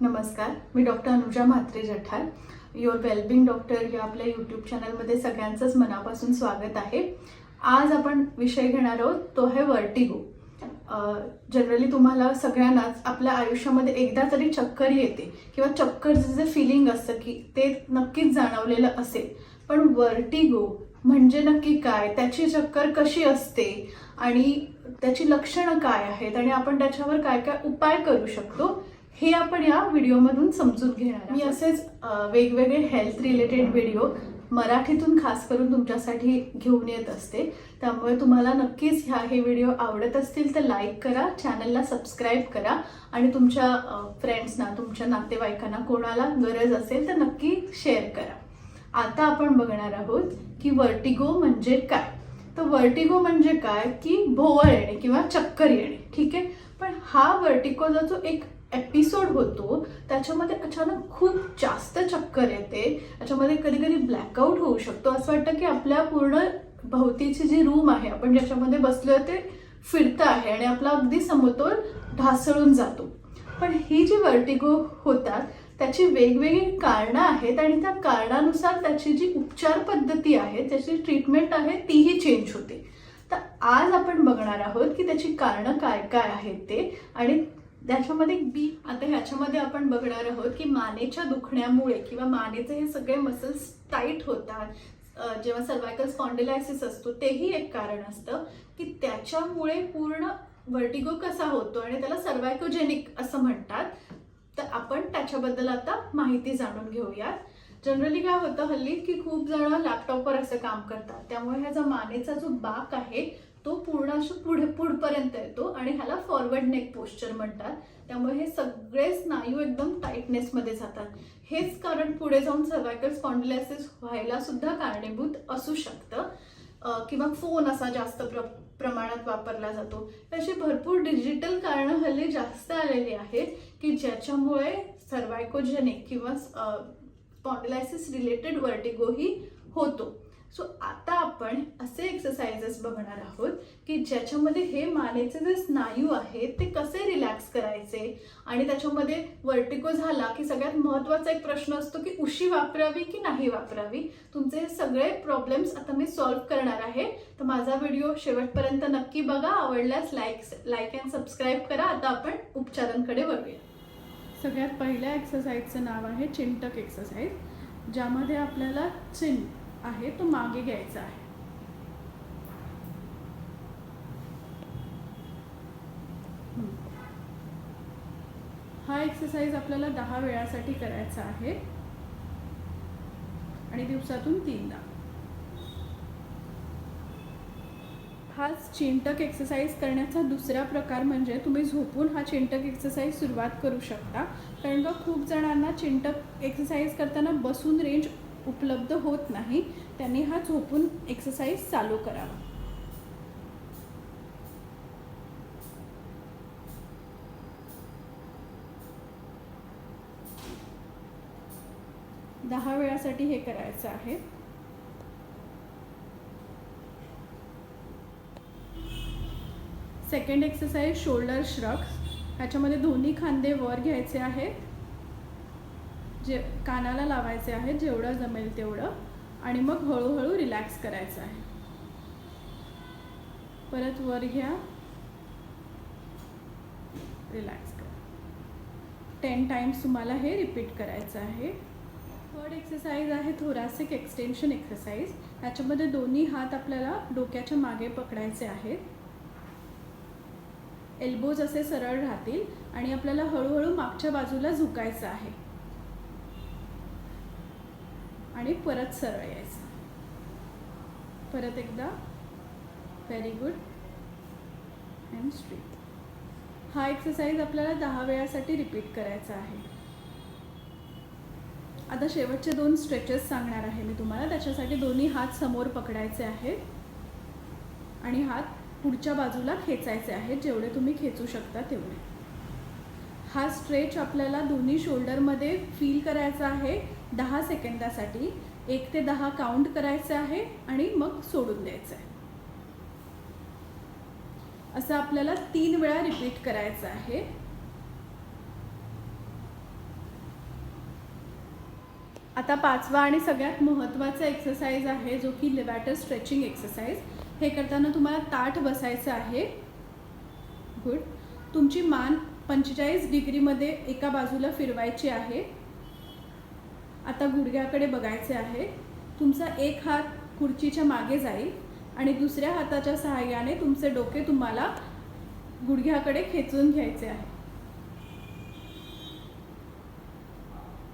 नमस्कार मी doctor Anuja Mhatre Jathar. Your wellbeing doctor या आपल्या यूट्यूब चॅनलमध्ये सगळ्यांचंच मनापासून स्वागत आहे. आज आपण विषय घेणार आहोत तो आहे वर्टिगो जनरली तुम्हाला सगळ्यांनाच आपल्या आयुष्यामध्ये एकदा तरी चक्कर येते किंवा चक्करचं जे फिलिंग असतं की ते नक्कीच जाणवलेलं असेल. पण वर्टिगो म्हणजे नक्की काय? त्याची चक्कर कशी असते? आणि त्याची लक्षणं काय आहेत? आणि आपण त्याच्यावर काय काय उपाय करू शकतो? हे आपण या व्हिडिओमधून समजून घेणार मी असेच वेगवेगळे हेल्थ रिलेटेड व्हिडिओ मराठीतून खास करून तुमच्यासाठी घेऊन येत असते. त्यामुळे तुम्हाला नक्कीच ह्या हे व्हिडिओ आवडत असतील तर लाईक करा चॅनलला सबस्क्राईब करा आणि तुमच्या फ्रेंड्सना तुमच्या नातेवाईकांना कोणाला गरज असेल तर नक्की शेअर करा. आता आपण बघणार आहोत की वर्टिगो म्हणजे काय. तर वर्टिगो म्हणजे काय? की भोवळ येणे किंवा चक्कर येणे. ठीक आहे? पण हा वर्टिगोचा जो एक एपिसोड होतो त्याच्यामध्ये अचानक खूप जास्त चक्कर येते. त्याच्यामध्ये कधी कधी ब्लॅकआउट होऊ शकतो. असं वाटतं की आपल्या पूर्ण भोवतीची जी रूम आहे आपण ज्याच्यामध्ये बसलो ते फिरतं आहे आणि आपला अगदी समतोल ढासळून जातो. पण ही जी वर्टिगो होतात त्याची वेगवेगळी कारणं आहेत आणि त्या कारणानुसार त्याची जी उपचार पद्धती आहे त्याची ट्रीटमेंट आहे तीही चेंज होते. तर आज आपण बघणार आहोत की त्याची कारणं काय काय आहेत ते आणि त्याच्यामध्ये बी आता ह्याच्यामध्ये आपण बघणार आहोत की मानेच्या दुखण्यामुळे किंवा मानेचे हे सगळे मसल्स टाईट होतात जेव्हा सर्वायकल स्पॉन्डिलायसिस असतो तेही एक कारण असतं की त्याच्यामुळे पूर्ण वर्टिगो कसा होतो आणि त्याला सर्वायकोजेनिक असं म्हणतात तर आपण त्याच्याबद्दल आता माहिती जाणून घेऊयात जनरली काय होतं हल्ली की खूप जण लॅपटॉपवर असं काम करतात त्यामुळे ह्याचा मानेचा जो बाक आहे तो पूर्ण असं पुढे पुढपर्यंत येतो आणि ह्याला फॉरवर्ड नेक पोस्चर म्हणतात. त्यामुळे हे सगळे स्नायू एकदम टाईटनेसमध्ये जातात. हेच कारण पुढे जाऊन सर्वायकल स्पॉन्डिलायसिस व्हायला सुद्धा कारणीभूत असू शकतं. किंवा फोन असा जास्त प्र प्रमाणात वापरला जातो. अशी भरपूर डिजिटल कारणं हल्ली जास्त आलेली आहेत की ज्याच्यामुळे सर्वायकोजेनिक किंवा स्पॉन्डिलायसिस रिलेटेड वर्टिगोही होतो. सो आता आपण असे एक्सरसाइजेस बघणार आहोत की ज्याच्यामध्ये हे मानेचे जे स्नायू आहेत ते कसे रिलॅक्स करायचे? आणि त्याच्यामध्ये वर्टिको झाला की सगळ्यात महत्त्वाचा एक प्रश्न असतो की उशी वापरावी की नाही वापरावी? तुमचे हे सगळे प्रॉब्लेम्स आता मी सॉल्व्ह करणार आहे. तर माझा व्हिडिओ शेवटपर्यंत नक्की बघा. आवडल्यास लाईक लाईक अँड सबस्क्राईब करा. आता आपण उपचारांकडे वळूया. सगळ्यात पहिल्या एक्सरसाइजचं नाव आहे चिंटक एक्सरसाइज ज्यामध्ये आपल्याला चिन आहे तो मागे घ्यायचा आहे. हा एक्सरसाइज आपल्याला दहा वेळासाठी करायचा आहे. आणि दिवसातून तीनदा. हा चिंटक एक्सरसाइज करण्याचा दुसरा प्रकार म्हणजे तुम्ही झोपून हा चिंटक एक्सरसाइज सुरुवात करू शकता. कारण का खूप जणांना चिंटक एक्सरसाइज करताना बसून रेंज उपलब्ध होत नाही त्यांनी हा झोपून एक्सरसाइज चालू करावा. दहा वेळासाठी हे करायचं आहे. सेकंड एक्सरसाइज शोल्डर श्रक्स ह्याच्यामध्ये दोन्ही खांदे वर घ्यायचे आहेत. जे कानाला लावायचे आहेत जेवढं जमेल तेवढं. आणि मग हळूहळू रिलॅक्स करायचं आहे. परत वर घ्या. रिलॅक्स करा. टेन टाइम्स तुम्हाला हे रिपीट करायचं आहे. थर्ड एक्सरसाइज आहे थोरासिक एक्सटेन्शन एक्सरसाइज त्याच्यामध्ये दोन्ही हात आपल्याला डोक्याच्या मागे पकडायचे आहेत. एल्बोज असे सरळ राहतील आणि आपल्याला हळूहळू मागच्या बाजूला झुकायचं आहे. आणि परत सरळ यायचं परत एकदा व्हेरी गुड अँड स्ट्रीट हा एक्सरसाइज आपल्याला दहा वेळासाठी रिपीट करायचा आहे. आता शेवटचे दोन स्ट्रेचेस सांगणार आहे मी तुम्हाला. त्याच्यासाठी दोन्ही हात समोर पकडायचे आहेत आणि हात पुढच्या बाजूला खेचायचे आहेत. जेवढे तुम्ही खेचू शकता तेवढे. हा स्ट्रेच आपल्याला दोन्ही शोल्डरमध्ये फील करायचा आहे दहा सेकंदासाठी. एक ते दहा काउंट करायचं आहे आणि मग सोडून द्यायचं आहे. असं आपल्याला तीन वेळा रिपीट करायचं आहे. आता पाचवा आणि सगळ्यात महत्त्वाचा एक्सरसाइज आहे जो की लिवॅटर स्ट्रेचिंग एक्सरसाइज हे करताना तुम्हाला ताठ बसायचं आहे. गुड तुमची मान पंचेचाळीस डिग्रीमध्ये एका बाजूला फिरवायची आहे. आता गुडघ्याकडे बघायचे आहे. तुमचा एक हात खुर्चीच्या मागे जाईल आणि दुसऱ्या हाताच्या सहाय्याने तुमचे डोके तुम्हाला गुडघ्याकडे खेचून घ्यायचे आहे.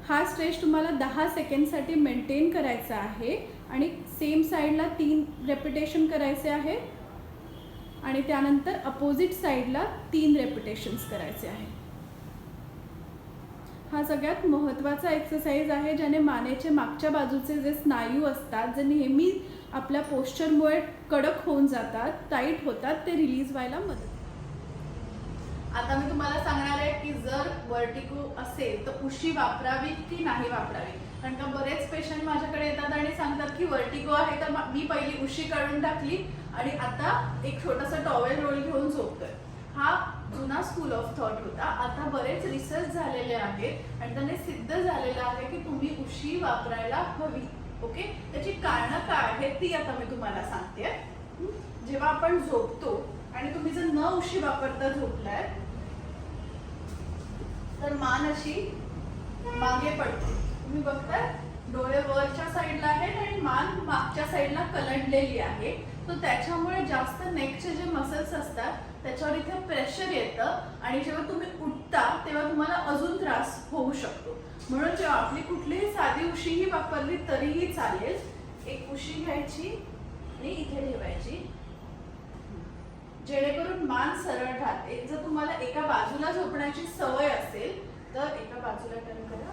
हा स्ट्रेच तुम्हाला दहा सेकंडसाठी मेंटेन करायचा आहे आणि सेम साईडला तीन रेपिटेशन करायचे आहे. आणि त्यानंतर अपोजिट साईडला तीन रेपिटेशन्स करायचे आहे. हा सगळ्यात महत्त्वाचा एक्सरसाइज आहे ज्याने मानेचे मागच्या बाजूचे जे स्नायू असतात जे नेहमी आपल्या पोश्चरमुळे कडक होऊन जातात टाईट होतात ते रिलीज व्हायला मदत आता मी तुम्हाला सांगणार आहे की जर वर्टिको असेल तर उशी वापरावी की नाही वापरावी? कारण का बरेच पेशंट माझ्याकडे येतात आणि सांगतात की वर्टिको आहे तर मी पहिली उशी काढून टाकली आणि आता एक छोटासा टॉवेल रोल घेऊन झोपतोय. हा जुना स्कूल ऑफ थॉट होता. आता बरेच रिसर्च झालेले आहेत आणि त्याने सिद्ध झालेलं आहे की तुम्ही उशी वापरायला हवी. ओके त्याची कारणं काय आहेत ती आता मी तुम्हाला सांगते. जेव्हा आपण झोपतो आणि तुम्ही जर न उशी वापरता झोपलाय तर मान अशी मागे पडते. तुम्ही बघताय? डोळे वरच्या साईडला आहेत आणि मान मागच्या साईडला कलंडलेली आहे. तर त्याच्यामुळे जास्त नेकचे जे मसल्स असतात त्याच्यावर इथे प्रेशर येतं आणि जेव्हा तुम्ही उठता तेव्हा तुम्हाला अजून त्रास होऊ शकतो. म्हणून जेव्हा आपली कुठलीही साधी उशीही वापरली तरीही चालेल. एक उशी घ्यायची आणि इथे ठेवायची. जेणेकरून मान सरळ राहते. जर तुम्हाला एका बाजूला झोपण्याची सवय असेल तर एका बाजूला टर्न करा.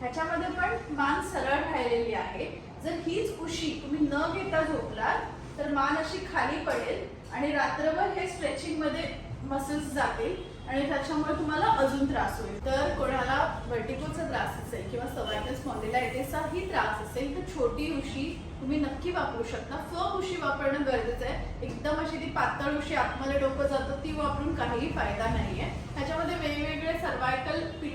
ह्याच्यामध्ये पण मान सरळ राहिलेली आहे. जर हीच उशी तुम्ही न घेता झोपलात तर मान अशी खाली पडेल आणि रात्रभर हे स्ट्रेचिंगमध्ये मसल्स जातील आणि त्याच्यामुळे तुम्हाला अजून त्रास होईल. तर कोणाला वर्टिकोचा त्रास असेल किंवा सर्वायकल स्पॉन्डिलायटिसचाही त्रास असेल तर छोटी उशी तुम्ही नक्की वापरू शकता. फर्म उशी वापरणं गरजेचं आहे. एकदम अशी ती पातळ उशी आतमध्ये डोकं जातं ती वापरून काहीही फायदा नाही आहे ह्याच्यामध्ये वेगवेगळे सर्वायकल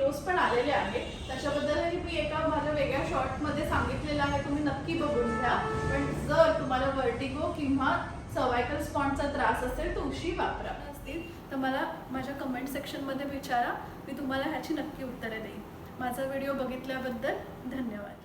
व्हिडिओज पण आलेले आहेत. त्याच्याबद्दलही मी एका माझ्या वेगळ्या शॉर्टमध्ये सांगितलेलं आहे. तुम्ही नक्की बघून घ्या. पण जर तुम्हाला वर्टिगो किंवा सर्वायकल स्पॉन्डचा त्रास असेल तर उशी वापरा. असतील तर मला माझ्या कमेंट सेक्शनमध्ये विचारा. मी तुम्हाला ह्याची नक्की उत्तरे देईन. माझा व्हिडिओ बघितल्याबद्दल धन्यवाद.